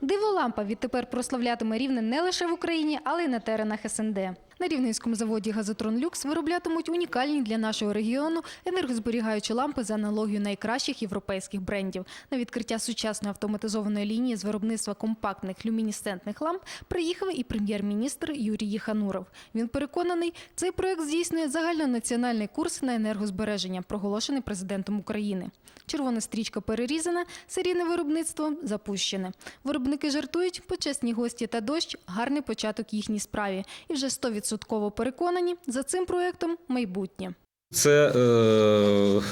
Диволампа відтепер прославлятиме рівне не лише в Україні, але й на теренах СНД. На рівненському заводі Газотрон Люкс вироблятимуть унікальні для нашого регіону енергозберігаючі лампи за аналогію найкращих європейських брендів. На відкриття сучасної автоматизованої лінії з виробництва компактних люмінесцентних ламп приїхав і прем'єр-міністр Юрій Єхануров. Він переконаний, цей проект здійснює загальнонаціональний курс на енергозбереження, проголошений президентом України. Червона стрічка перерізана, серійне виробництво запущене. Виробники жартують, почесні гості та дощ гарний початок їхній справі. І вже 100% переконані, за цим проектом майбутнє. Це е,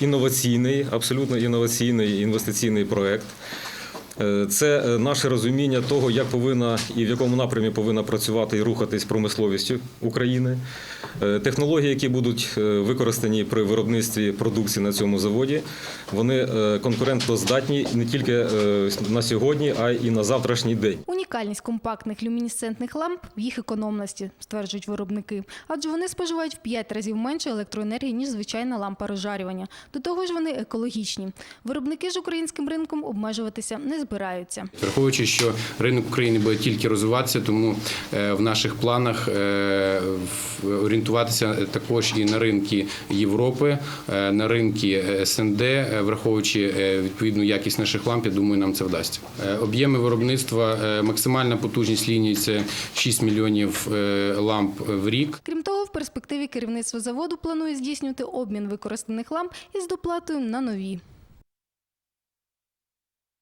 інноваційний, абсолютно інноваційний інвестиційний проект. Е, Це е, наше розуміння того, як повинна і в якому напрямі повинна працювати і рухатись промисловістю України. Е, Технології, які будуть використані при виробництві продукції на цьому заводі, вони конкурентоздатні не тільки на сьогодні, а й на завтрашній день. Унікальність компактних люмінесцентних ламп в їх економності, стверджують виробники, адже вони споживають в 5 разів менше електроенергії, ніж звичайна лампа розжарювання. До того ж, вони екологічні. Виробники ж українським ринком обмежуватися не збираються. Враховуючи, що ринок України буде тільки розвиватися, тому е, в наших планах е, орієнтуватися також і на ринки Європи, е, на ринки СНД, враховуючи відповідну якість наших ламп, я думаю, нам це вдасться. Об'єми виробництва, максимальна потужність лінії це 6 мільйонів ламп в рік. Крім того, в перспективі керівництво заводу планує здійснювати обмін використаних ламп із доплатою на нові.